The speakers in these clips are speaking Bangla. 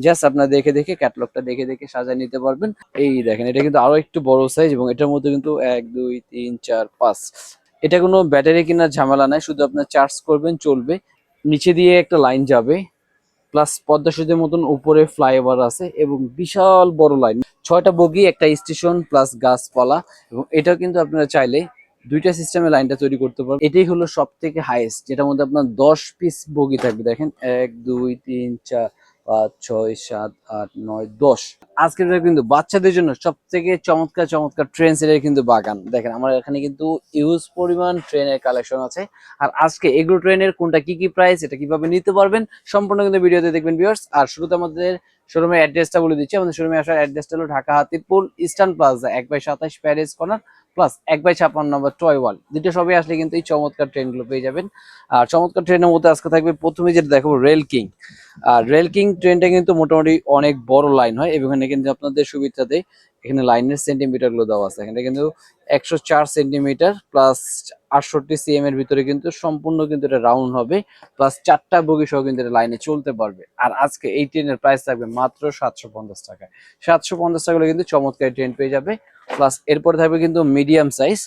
জাস্ট আপনার দেখে দেখে ক্যাটালগটা দেখে দেখে সাজায় নিতে পারবেন। এই দেখেন, এটা কিন্তু আরও একটু বড় সাইজ এবং এটার মধ্যে কিন্তু এক, দুই, তিন, চার, পাঁচ। এটা কোনো ব্যাটারি কেনার ঝামেলা নাই, শুধু আপনার চার্জ করবেন, চলবে। নিচে দিয়ে একটা লাইন যাবে প্লাস পদ্মা সেতুর মতন উপরে ফ্লাইওভার আছে এবং বিশাল বড় লাইন ছয়টা বগি, একটা স্টেশন প্লাস গাছপালা এবং এটাও কিন্তু আপনারা চাইলে দুইটা সিস্টেমে লাইনটা তৈরি করতে পারবেন। এটাই হলো সব থেকে হাইয়েস্ট যেটার মধ্যে আপনার দশ পিস বগি থাকবে। দেখেন, এক, দুই, তিন, চার। পাঁচ, ছয়, সাত, আট, নয়, দশ। আজকের কিন্তু বাচ্চাদের জন্য সব থেকে চমৎকার চমৎকার ট্রেন সেটের কিন্তু বাগান। দেখেন, আমার এখানে কিন্তু ইউজ পরিমাণ ট্রেনের কালেকশন আছে। আর আজকে এগুলো ট্রেনের কোনটা, কি কি প্রাইস এটা কীভাবে নিতে পারবেন, সম্পূর্ণ কিন্তু ভিডিওতে দেখবেন ভিউয়ার্স আর শুরুতে আমাদের শোরুমের অ্যাড্রেসটা বলে দিচ্ছি। আমাদের শোরুমে আসার অ্যাড্রেসটা হলো ঢাকা হাতিরপুল ইস্টার্ন প্লাজা এক বাই সাতাশ প্যারিস কর্নার প্লাস এক বাই ছাপ্পান্ন নম্বর টয় ওয়াল দুটো সবই আসলে কিন্তু এই চমৎকার ট্রেনগুলো পেয়ে যাবেন। আর চমৎকার ট্রেনের মধ্যে আজকে থাকবে, প্রথমে যেটা দেখো রেল কিং আর রেল কিং ট্রেনটা কিন্তু মোটামুটি অনেক বড় লাইন হয় এবং এখানে কিন্তু আপনাদের সুবিধাতে এখানে লাইনের সেন্টিমিটারগুলো দেওয়া আছে। এখানে কিন্তু একশো চার সেন্টিমিটার প্লাস আটষট্টি সিএম এর ভিতরে কিন্তু সম্পূর্ণ কিন্তু এটা রাউন্ড হবে প্লাস চারটা বগি সহ কিন্তু এটা লাইনে চলতে পারবে। আর আজকে এই ট্রেনের প্রাইস থাকবে মাত্র সাতশো পঞ্চাশ টাকায় সাতশো পঞ্চাশ টাকা কিন্তু চমৎকার ট্রেন পেয়ে যাবে প্লাস এরপরে থাকবে কিন্তু মিডিয়াম সাইজ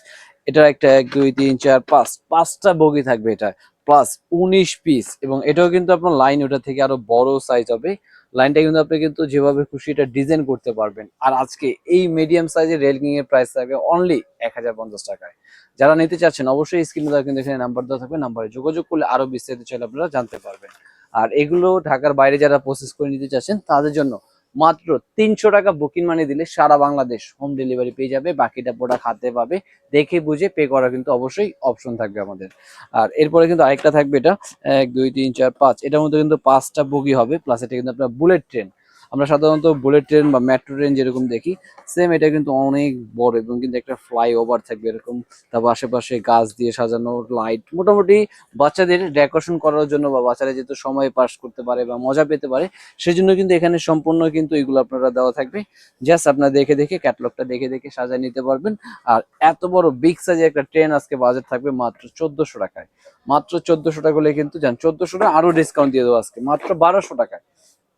এটা একটা এক, দুই, তিন, চার, পাঁচ, পাঁচটা বগি থাকবে এটা। প্লাস উনিশ পিস এবং এটাও কিন্তু আপনার লাইন ওটা থেকে আরও বড় সাইজ হবে। লাইনটা কিন্তু আপনি কিন্তু যেভাবে খুশি এটা ডিজাইন করতে পারবেন। আর আজকে এই মিডিয়াম সাইজের রেলকিং এর প্রাইস থাকবে অনলি এক হাজার পঞ্চাশ টাকায়। যারা নিতে চাচ্ছেন অবশ্যই স্ক্রিনে দেওয়া কিন্তু এখানে নাম্বার দেওয়া থাকবে। নাম্বারে যোগাযোগ করলে আরও বিস্তারিত চাইলে আপনারা জানতে পারবেন। আর এগুলো ঢাকার বাইরে যারা প্রসেস করে নিতে চাচ্ছেন, তাদের জন্য মাত্র তিনশো টাকা বুকিং মানি দিলে সারা বাংলাদেশ হোম ডেলিভারি পেয়ে যাবে, বাকিটা প্রোডাক্ট হাতে পাবে। দেখে বুঝে পে করা কিন্তু অবশ্যই অপশন থাকবে আমাদের। আর এরপরে কিন্তু আরেকটা থাকবে এটা, এক, দুই, তিন, চার, পাঁচ। এটার মধ্যে কিন্তু পাঁচটা বগি হবে প্লাস এটা কিন্তু আপনার বুলেট ট্রেন আমরা সাধারণত বুলেট ট্রেন বা মেট্রো ট্রেন যেরকম দেখি সেম এটা কিন্তু অনেক বড় এবং কিন্তু একটা ফ্লাই ওভার থাকবে এরকম। তারপর আশেপাশে গাছ দিয়ে সাজানো লাইট মোটামুটি বাচ্চাদের ডেকোরেশন করার জন্য বা বাচ্চারা যেহেতু সময় পাস করতে পারে বা মজা পেতে পারে, সেজন্য কিন্তু এখানে সম্পূর্ণ কিন্তু এগুলো আপনারা দেওয়া থাকবে। জাস্ট আপনারা দেখে দেখে ক্যাটালগটা দেখে দেখে সাজায় নিতে পারবেন। আর এত বড় বিগ সাইজের একটা ট্রেন আজকে বাজেট থাকবে মাত্র চোদ্দশো টাকায়। মাত্র চোদ্দশো টাকা হলে কিন্তু যান চোদ্দশো টাকা আরও ডিসকাউন্ট দিয়ে দেবো আজকে, মাত্র বারোশো টাকায়।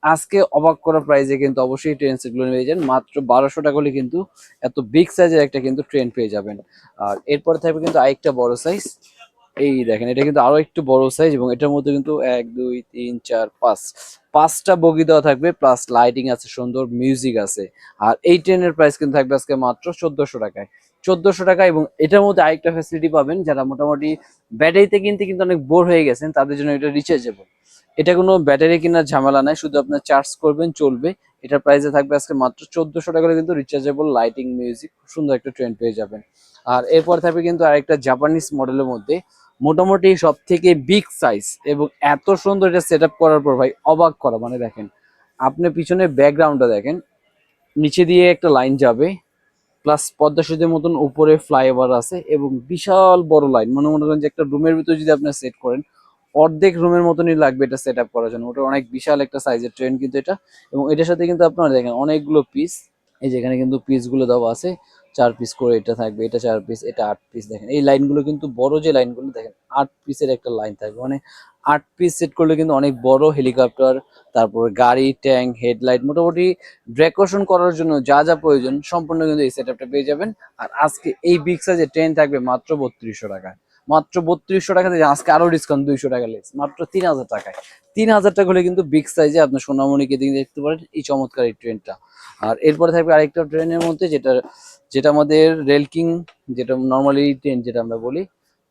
আজকে অবাক করা প্রাইসে কিন্তু অবশ্যই ট্রেন সেটগুলো নিয়ে যান। মাত্র বারোশো টাকা হলে কিন্তু এত বিগ সাইজের একটা কিন্তু ট্রেন পেয়ে যাবেন। আর এরপরে থাকবে কিন্তু আরেকটা বড় সাইজ এই দেখেন, এটা কিন্তু আরও একটু বড় সাইজ এবং এটার মধ্যে কিন্তু এক, দুই, তিন, চার, পাঁচ। পাঁচটা বগি দেওয়া থাকবে প্লাস লাইটিং আছে সুন্দর মিউজিক আছে। আর এই ট্রেনের প্রাইস কিন্তু থাকবে আজকে মাত্র চোদ্দশো টাকায়। চোদ্দশো টাকা এবং এটার মধ্যে আরেকটা ফ্যাসিলিটি পাবেন যারা মোটামুটি ব্যাটারিতে কিনতে কিন্তু অনেক বোর হয়ে গেছেন, তাদের জন্য এটা রিচার্জেবল এটা কোনো ব্যাটারি কেনার ঝামেলা নাই, শুধু আপনার চার্জ করবেন, চলবে। এটার প্রাইসে থাকবে আজকে মাত্র চোদ্দশো টাকা কিন্তু রিচার্জেবল লাইটিং মিউজিক সুন্দর একটা ট্রেন্ড পেয়ে যাবেন। আর এরপর থাকবে কিন্তু আরেকটা জাপানিজ মডেলের মধ্যে, মোটামুটি সব থেকে বিগ সাইজ এবং এত সুন্দর এটা সেট করার পর ভাই অবাক করা মানে দেখেন, আপনি পিছনে ব্যাকগ্রাউন্ডটা দেখেন, নিচে দিয়ে একটা লাইন যাবে প্লাস পদ্মা সেতুর মতন উপরে ফ্লাইওভার আছে এবং বিশাল বড় লাইন মনে মনে করেন যে একটা রুমের ভিতরে যদি আপনি সেট করেন, অর্ধেক রুমের মতনই লাগবে এটা সেট আপ করার জন্য। ওটা অনেক বিশাল একটা সাইজের ট্রেন কিন্তু এটা। এবং এটার সাথে কিন্তু আপনারা দেখেন অনেকগুলো পিস এই যেখানে কিন্তু পিসগুলো দেওয়া আছে। চার পিস করে এটা থাকবে, এটা চার পিস এটা আট পিস দেখেন এই লাইনগুলো কিন্তু বড় যে লাইনগুলো দেখেন আট পিসের একটা লাইন থাকবে। মানে আট পিস সেট করলে কিন্তু অনেক বড় হেলিকপ্টার তারপর গাড়ি ট্যাঙ্ক হেডলাইট মোটামুটি ডেকোরেশন করার জন্য যা যা প্রয়োজন সম্পূর্ণ কিন্তু এই সেট পেয়ে যাবেন। আর আজকে এই বিগ সাইজের ট্রেন থাকবে মাত্র বত্রিশশো টাকায়। মাত্র বত্রিশশো টাকাতে আজকে আরও ডিসকাউন্ট দুইশো টাকা লেস, মাত্র তিন হাজার টাকায়। তিন হাজার টাকা হলে কিন্তু বিগ সাইজে আপনার সোনামণিকে দিকে দেখতে পারেন এই চমৎকার এই ট্রেনটা আর এরপরে থাকবে আরেকটা ট্রেনের মধ্যে যেটা যেটা আমাদের রেলকিং যেটা নর্মালি ট্রেন যেটা আমরা বলি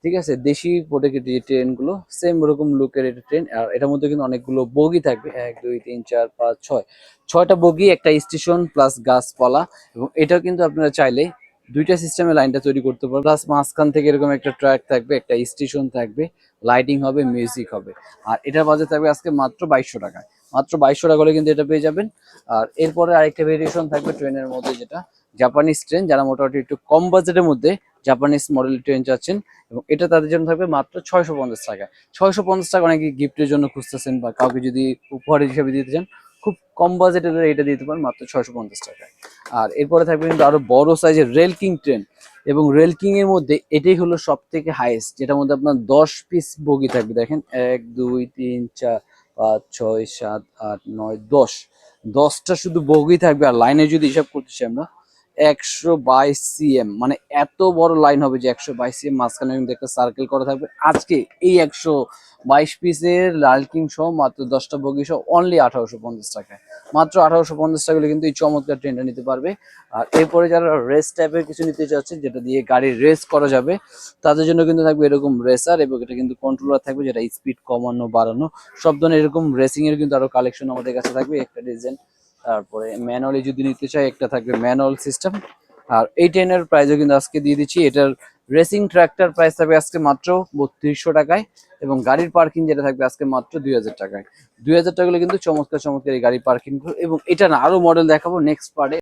ঠিক আছে? দেশি প্রোডাক্টের যে ট্রেনগুলো সেম ওরকম লুকের এটা ট্রেন আর এটার মধ্যে কিন্তু অনেকগুলো বগি থাকবে। এক, দুই, তিন, চার, পাঁচ, ছয়। ছয়টা বগি, একটা স্টেশন প্লাস গাছপালা, এবং এটাও কিন্তু আপনারা চাইলে দুইটা সিস্টেমে লাইনটা তৈরি করতে পারবে প্লাস মাঝখান থেকে এরকম একটা ট্র্যাক থাকবে, একটা স্টেশন থাকবে লাইটিং হবে মিউজিক হবে। আর এটার বাজেট থাকবে আজকে মাত্র বাইশশো টাকায়। মাত্র বাইশশো টাকা হলে কিন্তু এটা পেয়ে যাবেন। আর এরপরে আরেকটা ভেরিয়েশন থাকবে ট্রেনের মধ্যে যেটা জাপানিজ ট্রেন যারা মোটামুটি একটু কম বাজেটের মধ্যে জাপানিজ মডেল ট্রেন চাচ্ছেন এবং এটা তাদের জন্য থাকবে মাত্র ছয়শো পঞ্চাশ টাকা। ছয়শো পঞ্চাশ টাকা অনেকে গিফটের জন্য খুঁজতেছেন বা কাউকে যদি উপহার হিসেবে দিতে চান, খুব কম বাজেটের এটা দিতে পারেন মাত্র ছয়শো পঞ্চাশ টাকায়। আর এরপরে থাকবে কিন্তু আরও বড় সাইজের রেল কিং ট্রেন এবং রেল কিং এর মধ্যে এটাই হলো সব থেকে হাইয়েস্ট যেটার মধ্যে আপনার দশ পিস বগি থাকবে। দেখেন, এক, দুই, তিন, চার, পাঁচ, ছয়, সাত, আট, নয়, দশ। দশটা শুধু বগি থাকবে। আর লাইনে যদি হিসাব করতেছি আমরা একশো বাইশ সিএম মানে এত বড় লাইন হবে যে একশো বাইশ সিএম মাঝখানে কিন্তু একটা সার্কেল করা থাকবে। আজকে এই একশো বাইশ পিসের লাল কিং সহ মাত্র দশটা বগি সহ অনলি আঠারোশো পঞ্চাশ টাকায়। মাত্র আঠারোশো পঞ্চাশ টাকা হলে কিন্তু এই চমৎকার ট্রেনটা নিতে পারবে। আর এরপরে যারা রেস টাইপের কিছু নিতে চাচ্ছে, যেটা দিয়ে গাড়ির রেস করা যাবে, তাদের জন্য কিন্তু থাকবে এরকম রেসার এবং এটা কিন্তু কন্ট্রোলার থাকবে, যেটা স্পিড কমানো, বাড়ানো, সব ধরনের এরকম রেসিং এর কিন্তু আরও কালেকশন আমাদের কাছে থাকবে। একটা ডিজাইন তারপরে ম্যানুয়ালি যদি নিতে চাই, একটা থাকবে ম্যানুয়াল সিস্টেম আর এই টেনের প্রাইসও কিন্তু আজকে দিয়ে দিচ্ছি। এটার রেসিং ট্র্যাক্টর প্রাইস থাকবে আজকে মাত্র বত্রিশশো টাকায় এবং গাড়ির পার্কিং যেটা থাকবে আজকে মাত্র দুই হাজার টাকায়। দুই হাজার টাকা কিন্তু চমৎকার চমৎকার এই গাড়ি পার্কিং এবং এটা না, আরও মডেল দেখাবো নেক্সট পার্টে